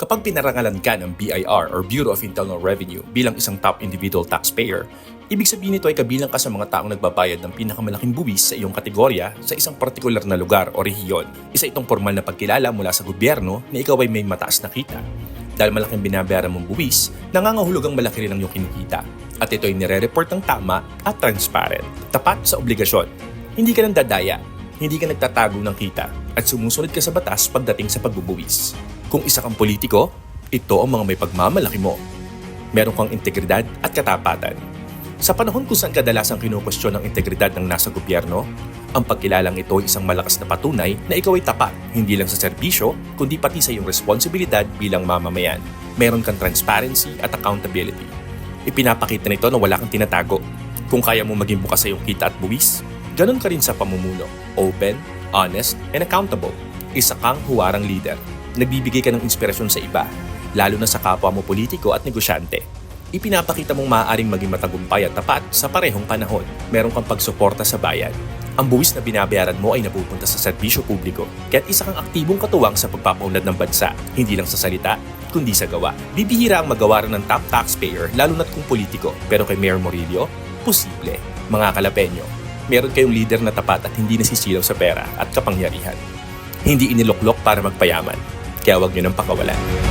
Kapag pinarangalan ka ng BIR or Bureau of Internal Revenue bilang isang top individual taxpayer, ibig sabihin nito ay kabilang ka sa mga taong nagbabayad ng pinakamalaking buwis sa iyong kategorya sa isang partikular na lugar o rehiyon. Isa itong formal na pagkilala mula sa gobyerno na ikaw ay may mataas na kita. Dahil malaking binabayaran mong buwis, nangangahulog ang malaki rin ang iyong kinikita. At ito ay nire-report ng tama at transparent. Tapat sa obligasyon. Hindi ka nang dadaya, hindi ka nagtatago ng kita at sumusunod ka sa batas pagdating sa pagbubuwis. Kung isa kang politiko, ito ang mga may pagmamalaki mo. Meron kang integridad at katapatan. Sa panahon kung saan kadalasang kinukwestiyon ang integridad ng nasa gobyerno, ang pagkilalang ito ay isang malakas na patunay na ikaw ay tapat hindi lang sa serbisyo, kundi pati sa iyong responsibilidad bilang mamamayan. Meron kang transparency at accountability. Ipinapakita nito na wala kang tinatago. Kung kaya mo maging bukas sa iyong kita at buwis, ganun ka rin sa pamumuno. Open, honest, and accountable. Isa kang huwarang leader. Nagbibigay ka ng inspirasyon sa iba, lalo na sa kapwa mo politiko at negosyante. Ipinapakita mong maaaring maging matagumpay at tapat sa parehong panahon. Meron kang pagsuporta sa bayan. Ang buwis na binabayaran mo ay napupunta sa serbisyo publiko, kaya't isa kang aktibong katuwang sa pagpapaunlad ng bansa, hindi lang sa salita, kundi sa gawa. Bibihira ang magawa rin ng top taxpayer, lalo na't kung politiko. Pero kay Mayor Morillo, posible. Mga kalapenyo, meron kayong leader na tapat at hindi nasisilaw sa pera at kapangyarihan. Hindi iniloklok para magpayaman, kaya huwag nyo nang pakawalan.